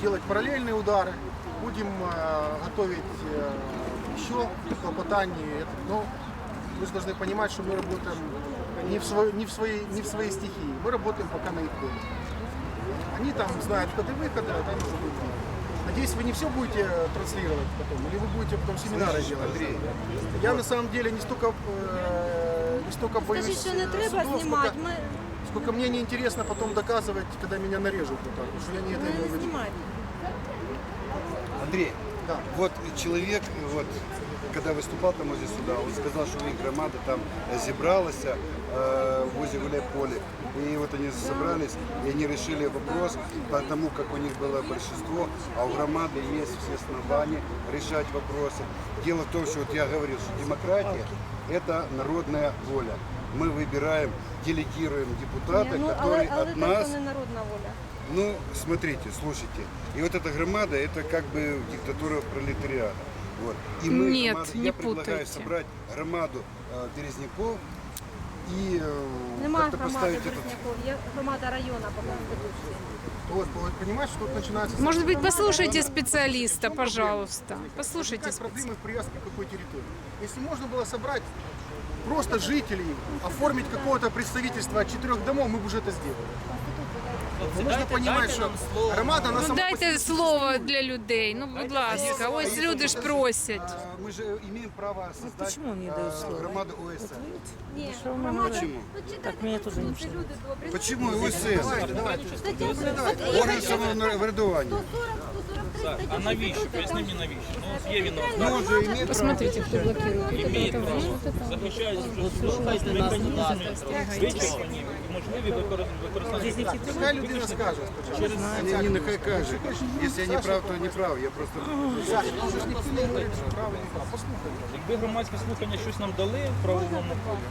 делать параллельные удары, будем э, готовить э, еще клопотание. Но вы же должны понимать, что мы работаем не в, свой- не в, своей, не в своей стихии. Мы работаем пока на их поле. Они там знают входы-выходы, а там уже будет видно. Надеюсь, вы не все будете транслировать потом, или вы будете потом семинары делать. Я на самом деле не столько, э, не столько боюсь що не э, треба судов, знімати. сколько- Ми, Сколько мне неинтересно потом доказывать, когда меня нарежут вот так, потому что я не это ми имею в не виду. знімаємо. Андрей, Да. вот человек, вот, когда выступал там возле суда, он сказал, что у них громада там зібралась э, возле гуляй-поле. И вот они собрались, и они решили вопрос, потому как у них было большинство, а у громады есть все основания решать вопросы. Дело в том, что вот я говорил, что демократия – это народная воля. Мы выбираем, делегируем депутата, ну, але, который але от нас не народна воля. ну, смотрите, слушайте. И вот эта громада, это как бы диктатура пролетариата. Вот. И мы, Нет, громада- не я предлагаю путайте. собрать громаду э, Березняков и э, Немає как-то громади поставить этот... Березняков, є громада району по Конституції. Вот, вот, понимаешь, что тут начинается... Может быть, послушайте специалиста, пожалуйста. Послушайте Какая проблема специалиста. в привязке к какой территории? Если можно было собрать просто жителей, оформить какое-то представительство от четырех домов, мы бы уже это сделали. Но нужно понимать, что громада, она Ну сама по дайте себе- слово для людей. Ну, будь ласка, ось люди ж просять. Э, Мы же имеем право создать почему не дают э, слова? громаду ОСН. Ні, Що ви громада... Почему? Так мені теж не пішло. Почему его сын? Орган самоврядування. А навіщо? Поясни мені навіщо. Ну, от є віно. Ну, он имеет право. Посмотрите, кто блокирует. Вот это, это вот это. Захищають слухайте нас, вичерпані і можливі використання використання. Нехай людина скаже спочатку. Ні, ні, нехай каже. Якщо я не прав, то не прав. Я просто... Саша, не говорить, Якби громадські слухання щось нам дали в правовому полі,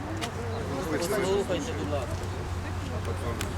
слухайте, будь ласка.